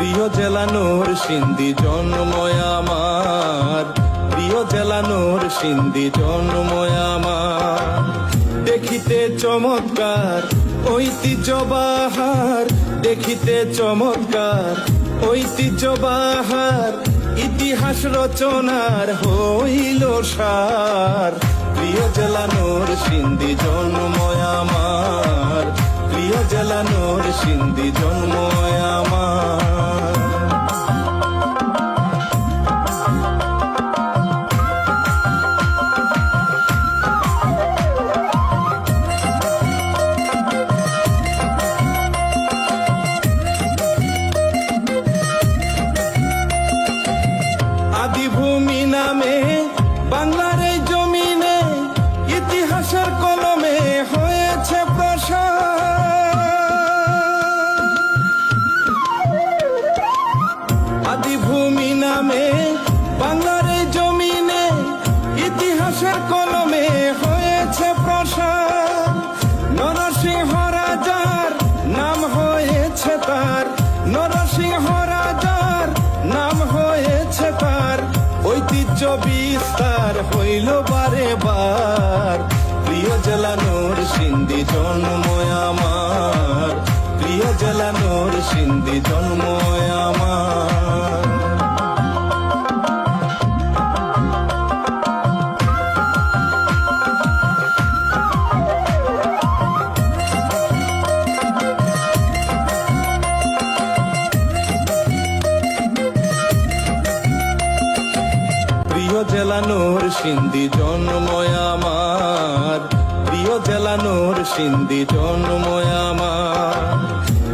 প্রিয় জেলানোর সিন্ধি জন্ময় আমার। প্রিয় জেলানোর সিন্ধি জন্ময় আমার। দেখিতে চমৎকার ঐতিহ্য বাহার দেখিতে চমৎকার ঐতিহ্য বাহার ইতিহাস রচনার হইল সার। প্রিয় জেলানোর সিন্ধি জন্ময় আমার। প্রিয় জেলানোর সিন্ধি জন্ময় আদিভূমি নামে, বাংলার জমিনে, ইতিহাসের কলমে হয়েছে প্রসার। আদিভূমি নামে, বাংলার জমিনে, ইতিহাসের কলমে হয়েছে প্রসার। নরসিংহ রাজার নাম হয়েছে তার, নরসিংহ বিস্তার হইল বারে বার। প্রিয় জেলানোর সিন্ধি জন্ময় আমার। প্রিয় জেলানোর সিন্ধি জন্ময় আমার। প্রিয় জেলানোর সিন্ধি জন্ময় আমার। প্রিয় জেলানোর সিন্ধি জন্ময় আমার।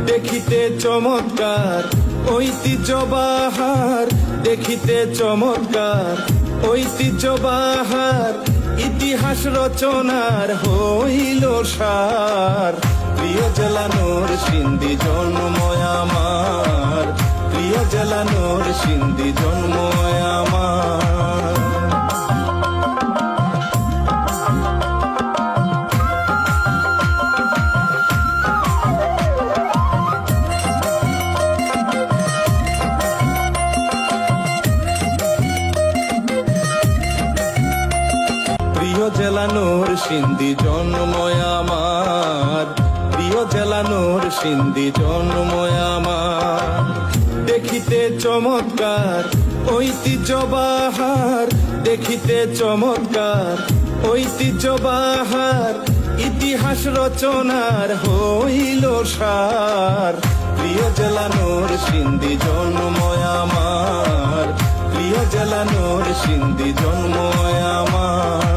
দেখিতে চমৎকার ঐতিহ্য বাহার দেখিতে চমৎকার ঐতিহ্য বাহার ইতিহাস রচনার হইল সার। প্রিয় জেলানোর সিন্ধি জন্ময় জেলানোর সিন্ধি জন্ময় আমার। প্রিয় জেলানোর সিন্ধি জন্ময় আমার। দেখিতে চমৎকার ঐতিহ্য বাহার দেখিতে চমৎকার ঐতিহ্য বাহার ইতিহাস রচনার হইল সার। প্রিয় জেলানোর সিন্ধি জন্ময় আমার। প্রিয় জেলানোর সিন্ধি জন্ময় আমার।